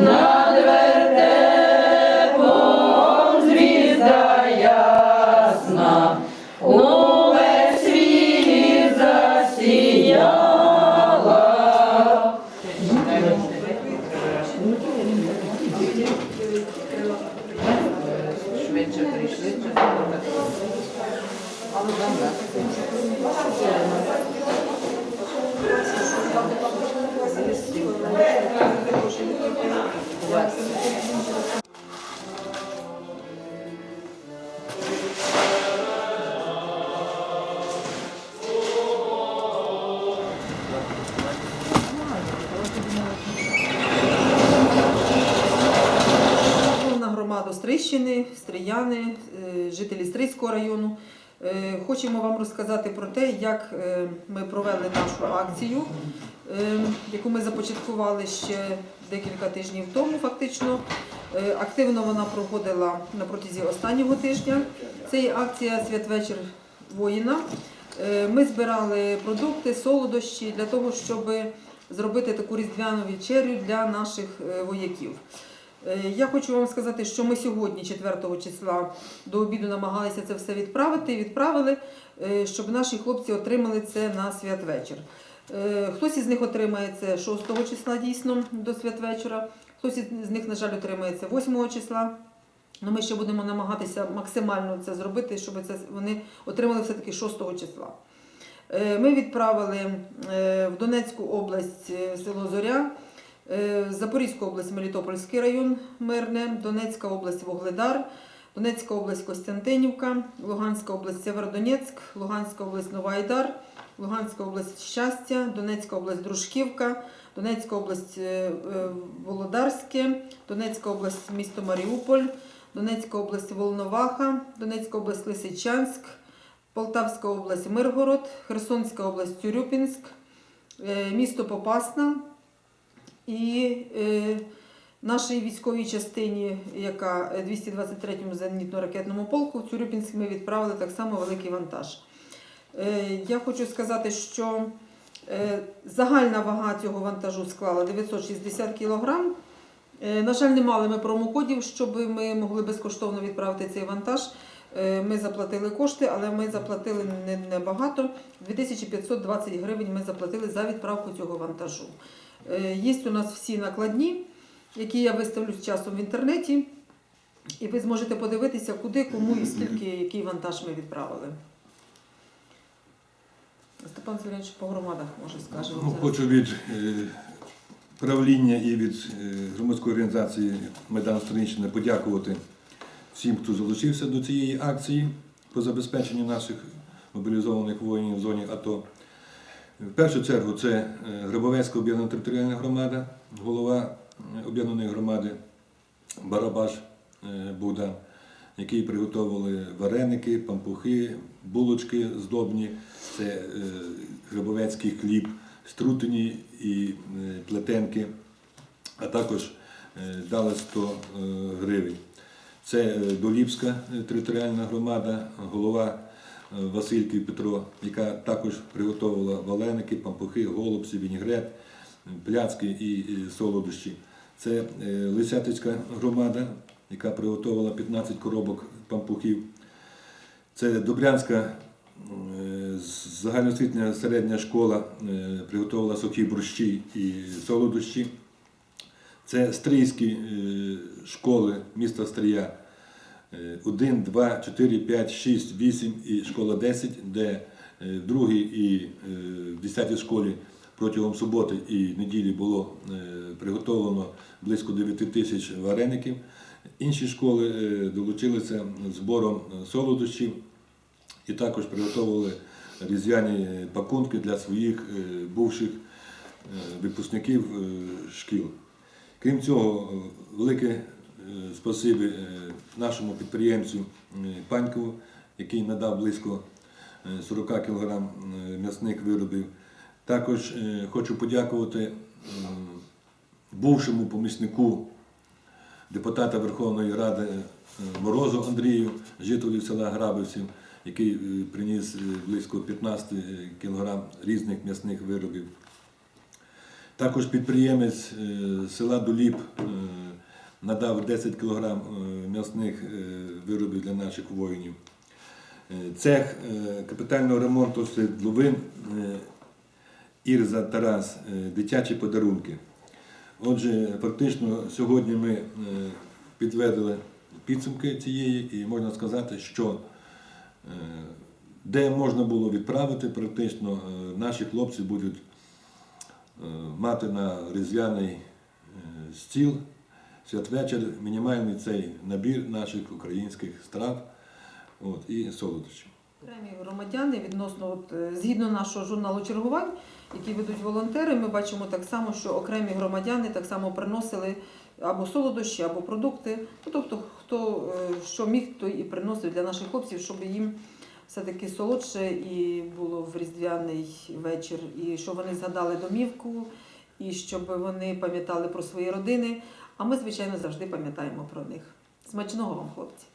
над вертепом звізда ясна. Швидше прийшли, але добре. Стрищини, Стрияни, е, жителі Стрийського району. Е, Хочемо вам розказати про те, як е, ми провели нашу акцію, е, яку ми започаткували ще декілька тижнів тому, фактично. Активно вона проходила на протязі останнього тижня. Це є акція Святвечір воїна. Ми збирали продукти, солодощі для того, щоб зробити таку різдвяну вечерю для наших вояків. Е, Я хочу вам сказати, що ми сьогодні, 4 числа, до обіду намагалися це все відправити відправили, е, щоб наші хлопці отримали це на святвечір. Е, Хтось із них отримає це 6 числа дійсно до святвечора, хтось із них, на жаль, отримає це 8 числа. Ну, ми ще будемо намагатися максимально це зробити, щоб це вони отримали все-таки 6 числа. Ми відправили в Донецьку область село Зоря, е, Запорізьку область Мелітопольський район Мирне, Донецька область Вогледар, Донецька область Костянтинівка, Луганська область Северодонецьк, Луганська область Новоайдар, Луганська область Щастя, Донецька область Дружківка, Донецька область е, е, Володарське, Донецька область місто Маріуполь, Донецька область Волноваха, Донецька область Лисичанськ, Полтавська область Миргород, Херсонська область Тюрюпінськ, місто Попасна і е, нашій військовій частині, яка 223-му зенітно-ракетному полку, в Тюрюпінськ ми відправили так само великий вантаж. Е, Я хочу сказати, що е, загальна вага цього вантажу склала 960 кг. На жаль, не мали ми промокодів, щоб ми могли безкоштовно відправити цей вантаж. Е, Ми заплатили кошти, але ми заплатили не- небагато. 2520 гривень ми заплатили за відправку цього вантажу. Е, Є у нас всі накладні, які я виставлю з часом в інтернеті, і ви зможете подивитися, куди, кому і скільки, який вантаж ми відправили. Степан Зеленович по громадах може скаже. Ну, хочу від е, правління і від е, громадської організації Майдан Сторіччини подякувати всім, хто залучився до цієї акції по забезпеченню наших мобілізованих воїнів в зоні АТО. В першу чергу це е, Грабовецька об'єднана територіальна громада, голова е, об'єднаної громади Барабаш е, Богдан, які приготували вареники, пампухи, булочки здобні, це грабовецький хліб, струтені і плетенки, а також дали 100 е, гривень. Це Доліпська е, територіальна громада, голова Васильки Петро, яка також приготувала валеники, пампухи, голубці, вінігрет, пляцки і солодощі. Це е, Лисятицька громада, яка приготувала 15 коробок пампухів. Це Добрянська е, загальноосвітня середня школа е, приготувала сухі борщі і солодощі. Це стрийські е, школи міста Стрия. 1, 2, 4, 5, 6, 8 і школа 10, де е, другій і е, в 10 школі протягом суботи і неділі було е, приготовлено близько 9 тисяч вареників. Інші школи е, долучилися збором е, солодощів і також приготували різдвяні пакунки для своїх е, бувших е, випускників е, шкіл. Крім цього, е, велике е, спасибі е, нашому підприємцю е, Панькову, який надав близько е, 40 кг м'ясних виробів. Також е, хочу подякувати бувшому помічнику депутата Верховної Ради е, Морозу Андрію, жителю села Грабівців, який е, приніс е, близько 15 кг різних м'ясних виробів. Також підприємець е, села Доліп е, надав 10 кг м'ясних е, виробів для наших воїнів. Е, Цех е, капітального ремонту свердловин е, Ірза Тарас, е, дитячі подарунки. Отже, фактично сьогодні ми е, підсумки цієї, і можна сказати, що е, де можна було відправити, практично е, наші хлопці будуть е, мати на різдвяний е, стіл святвечір мінімальний цей набір наших українських страв от, і солодощів. Окремі громадяни відносно от, е, згідно нашого журналу чергувань, які ведуть волонтери, ми бачимо так само, що окремі громадяни так само приносили або солодощі, або продукти. Ну, тобто, хто е, що міг, той і приносив для наших хлопців, щоб їм все-таки солодше і було в різдвяний вечір, і щоб вони згадали домівку, і щоб вони пам'ятали про свої родини. А ми, звичайно, завжди пам'ятаємо про них. Смачного вам, хлопці!